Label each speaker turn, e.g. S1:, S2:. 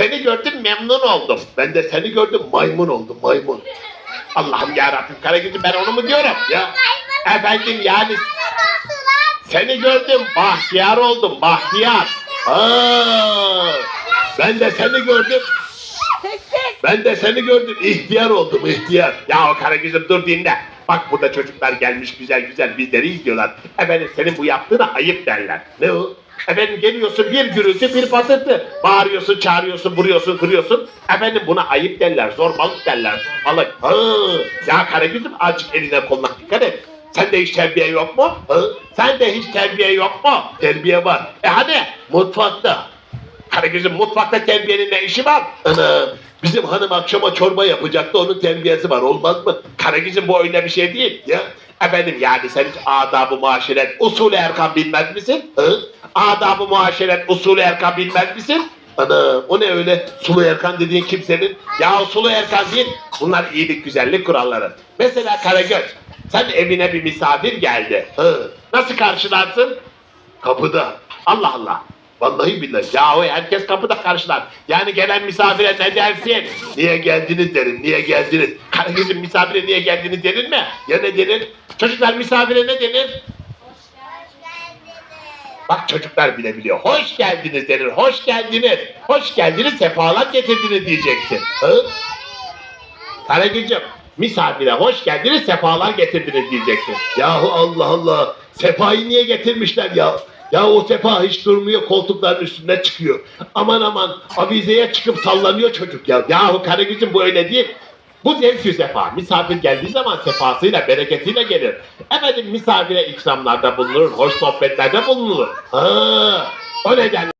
S1: Seni gördüm memnun oldum. Ben de seni gördüm maymun oldum maymun. Allah'ım yarabbim Karagöz'üm ben onu mu diyorum ya? Efendim yani seni gördüm bahtiyar oldum bahtiyar. Aa, ben de seni gördüm. Ben de seni gördüm ihtiyar oldum ihtiyar. Ya o Karagöz'üm dur dinle. Bak burada çocuklar gelmiş güzel güzel bizleri izliyorlar. Efendim senin bu yaptığına ayıp derler. Ne o? Efendim geliyorsun bir gürültü bir patırtı. Bağırıyorsun, çağırıyorsun, vuruyorsun, kırıyorsun. Efendim buna ayıp derler, zorbalık derler, zorbalık. Ha, ya Karagöz'üm azıcık eline koluna dikkat et. Sende hiç terbiye yok mu? Ha? Sende hiç terbiye yok mu? Terbiye var. E hadi mutfakta. Karagöz'ün mutfakta terbiyenin ne işi var? Ana bizim hanım akşama çorba yapacaktı onun terbiyesi var olmaz mı? Karagöz'ün bu öyle bir şey değil ya. Efendim yani sen hiç adab-ı muaşeret usulü erkan bilmez misin? Hı? Adab-ı muaşeret usulü erkan bilmez misin? Ana o ne öyle sulu erkan dediğin kimsenin? Ya sulu erkan değil bunlar iyilik güzellik kuralları. Mesela Karagöz sen evine bir misafir geldi. Hı. Nasıl karşılarsın? Kapıda. Allah Allah. Vallahi billahi. Yahu herkes kapıda karşılar. Yani gelen misafire ne dersin? Niye geldiniz derim. Niye geldiniz? Karagöz'ün misafire niye geldiniz denir mi? Ya ne denir? Çocuklar misafire ne denir? Bak çocuklar bile biliyor. Hoş geldiniz denir. Hoş geldiniz. Hoş geldiniz. Sefalar getirdiniz diyeceksin. Hı? Karagöz'üm misafire hoş geldiniz sefalar getirdiniz diyeceksin. Yahu Allah Allah sefayı niye getirmişler ya? Ya o sefa hiç durmuyor koltukların üstünde çıkıyor. Aman aman avizeye çıkıp sallanıyor çocuk ya. Yahu Karagöz'üm bu öyle değil. Bu zevkü sefa. Misafir geldiği zaman sefasıyla, bereketiyle gelir. Efendim misafire ikramlarda bulunur, hoş sohbetlerde bulunur. Ha, o nedenle